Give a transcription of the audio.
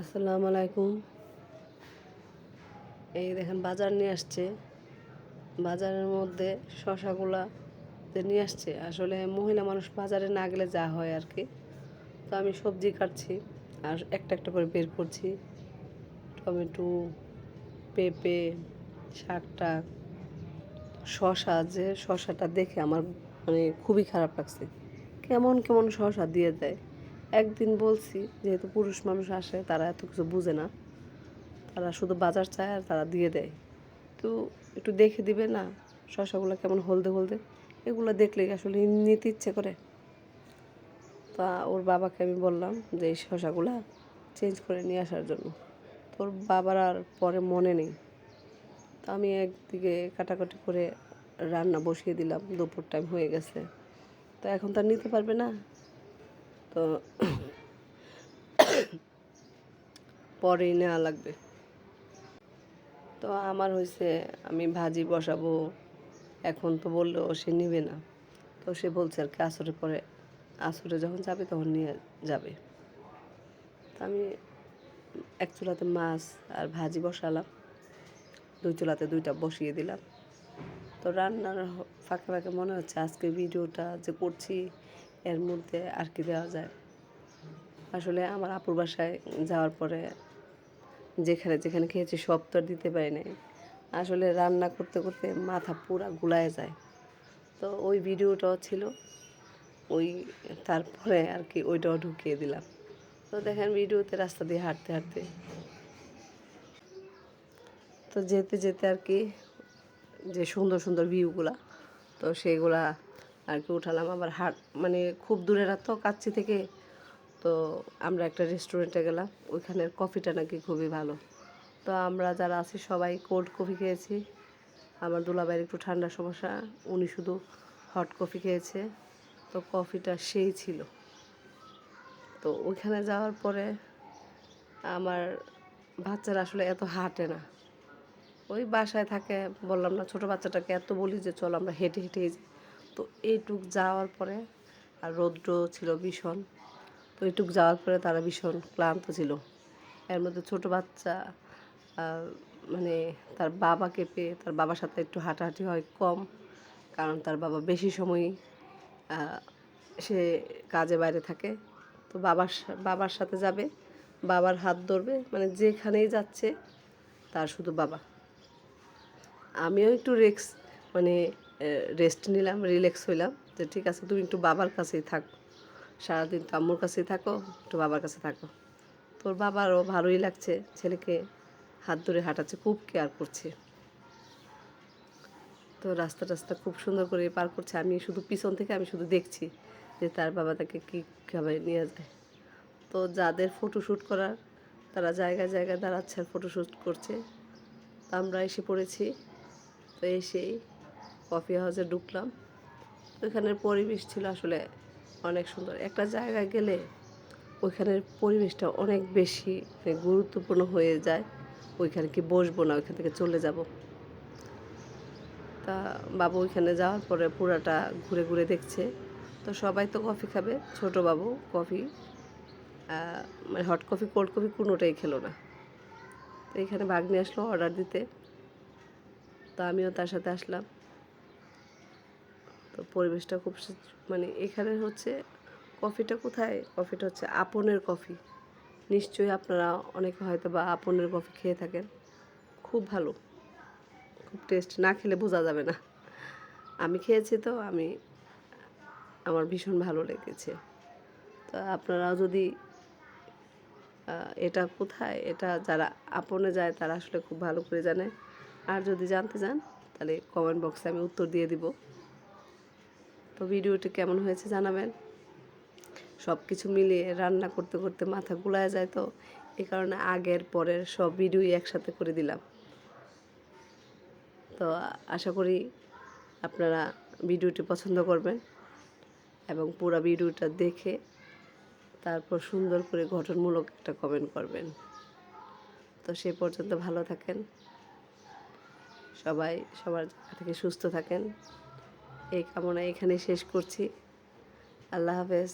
আসসালামু আলাইকুম। এই দেখেন বাজার নিয়ে আসছে। বাজারের মধ্যে শশাগুলা যে নিয়ে আসছে, আসলে মহিলা মানুষ বাজারে না গেলে যা হয় আর কি। তো আমি সবজি কাটছি আর একটা একটা করে বের করছি। টমেটো, পেঁপে শাক টাক শশা, যে শশাটা দেখে আমার মানে খুবই খারাপ লাগছে। কেমন কেমন শশা দিয়ে দেয়। একদিন বলছি, যেহেতু পুরুষ মানুষ আসে, তারা এত কিছু বুঝে না। তারা শুধু বাজার চায় আর তারা দিয়ে দেয়। তো একটু দেখে দিবে না শশাগুলো কেমন হলদে হলদে। এগুলো দেখলেই আসলে নিতে ইচ্ছে করে। তা ওর বাবাকে আমি বললাম যে, এই শশাগুলা চেঞ্জ করে নিয়ে আসার জন্য। তোর বাবার আর পরে মনে নেই। তো আমি একদিকে কাটাকাটি করে রান্না বসিয়ে দিলাম, দুপুর টাইম হয়ে গেছে। তো এখন তার নিতে পারবে না। তো পরেই নেওয়া লাগবে। তো আমার হয়েছে আমি ভাজি বসাবো। এখন তো বললেও সে নিবে না। তো সে বলছে আর কি আসরে পরে, আসরে যখন যাবে তখন নিয়ে যাবে। তো আমি এক চুলাতে মাছ আর ভাজি বসালাম। দুই চুলাতে দুইটা বসিয়ে দিলাম। তো রান্নার ফাঁকে ফাঁকে মনে হচ্ছে আজকে ভিডিওটা যে করছি এর মধ্যে আর কি দেওয়া যায়। আসলে আমার আপুর বাসায় যাওয়ার পরে যেখানে যেখানে খেয়েছি সব তো দিতে পারি নাই। আসলে রান্না করতে করতে মাথা পুরা গুলায় যায়। তো ওই ভিডিওটাও ছিল, ওই তারপরে আর কি ওইটাও ঢুকিয়ে দিলাম। তো দেখেন ভিডিওতে রাস্তা দিয়ে হাঁটতে হাঁটতে। তো যেতে যেতে আর কি যে সুন্দর সুন্দর ভিউগুলা, তো সেইগুলা আর কি উঠালাম। আবার হাট মানে খুব দূরে না তো, কাচ্চি থেকে। তো আমরা একটা রেস্টুরেন্টে গেলাম। ওইখানের কফিটা নাকি খুবই ভালো। তো আমরা যারা আছি সবাই কোল্ড কফি খেয়েছি। আমার দুলাভাইয়ের একটু ঠান্ডার সমস্যা, উনি শুধু হট কফি খেয়েছে। তো কফিটা সেই ছিল। তো ওইখানে যাওয়ার পরে আমার বাচ্চারা আসলে এত হাঁটে না। ওই বাসায় থাকে, বললাম না ছোটো বাচ্চাটাকে এত বলি যে চল আমরা হেঁটে যাই। তো এইটুক যাওয়ার পরে, আর রৌদ্র ছিল ভীষণ, তো এইটুক যাওয়ার পরে তারা ভীষণ ক্লান্ত ছিল। এর মধ্যে ছোটো বাচ্চা মানে তার বাবাকে পেয়ে তার বাবার সাথে একটু হাঁটাহাঁটি হয় কম, কারণ তার বাবা বেশি সময় সে কাজে বাইরে থাকে। তো বাবার বাবার সাথে যাবে, বাবার হাত ধরবে মানে যেখানেই যাচ্ছে, তার শুধু বাবা। আমিও একটু রেক্স মানে রেস্ট নিলাম রিল্যাক্স হইলাম। যে ঠিক আছে, তুমি একটু বাবার কাছেই থাকো। সারাদিন তো আম্মুর কাছেই থাকো, একটু বাবার কাছে থাকো। তোর বাবারও ভালোই লাগছে, ছেলেকে হাত ধরে হাঁটাচ্ছে, খুব কেয়ার করছে। তো রাস্তা টাস্তা খুব সুন্দর করে পার করছে। আমি শুধু পিছন থেকে আমি শুধু দেখছি যে তার বাবা তাকে কীভাবে নিয়ে যায়। তো যাদের ফটোশ্যুট করার, তারা জায়গায় জায়গায় দাঁড়াচ্ছে আর ফটোশ্যুট করছে। তো আমরা এসে পড়েছি। তো এসেই কফি হাউসে ঢুকলাম। ওইখানের পরিবেশ ছিল আসলে অনেক সুন্দর। একটা জায়গায় গেলে ওইখানের পরিবেশটা অনেক বেশি মানে গুরুত্বপূর্ণ হয়ে যায়। ওইখানে কি বসবো না, ওইখান থেকে চলে যাব। তা বাবু ওইখানে যাওয়ার পরে পুরাটা ঘুরে ঘুরে দেখছে। তো সবাই তো কফি খাবে, ছোট বাবু কফি মানে হট কফি, কোল্ড কফি কোনোটাই খেলো না। তো এখানে ভাগ্নি আসলো অর্ডার দিতে। তো আমিও তার সাথে আসলাম। তো পরিবেশটা খুব মানে এখানে হচ্ছে কফিটা কোথায়? কফিটা হচ্ছে আপনের কফি। নিশ্চয়ই আপনারা অনেকে হয়তো বা আপনের কফি খেয়ে থাকেন। খুব ভালো। খুব টেস্ট না খেলে বোঝা যাবে না। আমি খেয়েছি তো, আমি, আমার ভীষণ ভালো লেগেছে। তো আপনারা যদি এটা কোথায়? এটা যারা আপনে যায়, তারা আসলে খুব ভালো করে জানে। আর যদি জানতে চান, তাহলে কমেন্ট বক্সে আমি উত্তর দিয়ে দিব। তো ভিডিওটি কেমন হয়েছে জানাবেন। সব কিছু মিলিয়ে রান্না করতে করতে মাথা গুলায় যায় তো এই কারণে আগের পরের সব ভিডিওই একসাথে করে দিলাম। তো আশা করি আপনারা ভিডিওটি পছন্দ করবেন এবং পুরো ভিডিওটা দেখে তারপর সুন্দর করে গঠনমূলক একটা কমেন্ট করবেন। তো সে পর্যন্ত ভালো থাকেন, সবাই সবার থেকে সুস্থ থাকেন। এই কামনা এখানে শেষ করছি। আল্লাহ হাফেজ।